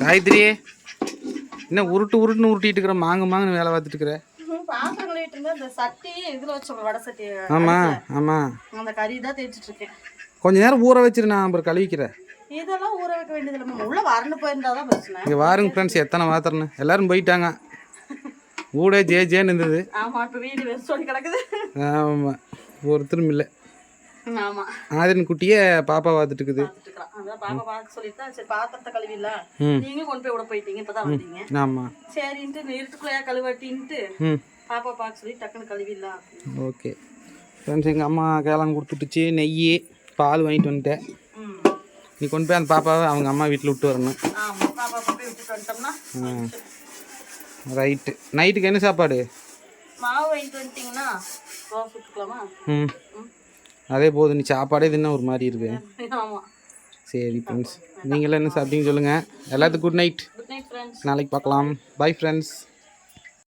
காயத்ரி என்ன உருட்டு உருட்டுன்னு உருட்டிட்டு இருக்கிற மாங்க மாங்கன்னு வேலை பார்த்துட்டு இருக்கிற? தேய்ச்சிட்டு இருக்கேன். கொஞ்ச நேரம் ஊற வச்சிரு நான் அப்புறம் கழுவிக்கிறேன் இதெல்லாம் ஊற வைக்க வேண்டியது இல்லை உள்ள வறண்டு போயிருந்தாதான் பிரச்சனை. இங்கே வாருங்க ஃப்ரெண்ட்ஸ் எத்தனை வாத்திரன்னு எல்லாரும் போயிட்டாங்க. ஊடே ஜே ஜேன்னு இருந்தது. ஆமா இப்ப வீடு வெறும் சொல்லி கிடக்குது. ஆமாம் ஒருத்தரும் இல்லை. ஆமா ஆதிரன் குட்டியே பாப்பா பார்த்துட்டு இருக்குது பாப்பா பார்க்க சொல்லிட்டு சரி பாத்திரத்தை கழுவில. நீங்களும் கொண்டு போய் விட போயிட்டீங்க இப்பதான் வந்தீங்க. ஆமாம் சரின்ட்டு நிறுத்துக்குள்ளையா கழுவாட்டின்ட்டு பாப்பா பார்க்க சொல்லி டக்குன்னு அப்படின்னு. ஓகே. ஃப்ரெண்ட்ஸ் எங்கள் அம்மா கேளான் கொடுத்துட்டுச்சு நெய் பால் வாங்கிட்டு வந்துட்டேன். நீ கொண்டு போய் அந்த பாப்பாவை அவங்க அம்மா வீட்டில் விட்டு வரணும். ஆமா ரைட்டு நைட்டுக்கு என்ன சாப்பாடு? மாவு வாங்கிட்டு வந்துட்டீங்கன்னா ம். அதே போதும் நீ சாப்பாடே தின்னா ஒரு மாதிரி இருக்கு. சரி ஃப்ரெண்ட்ஸ் நீங்களும் என்ன சாப்பிட்டீங்கன்னு சொல்லுங்கள் எல்லாத்துக்கும் குட் நைட் நாளைக்கு பார்க்கலாம். Bye friends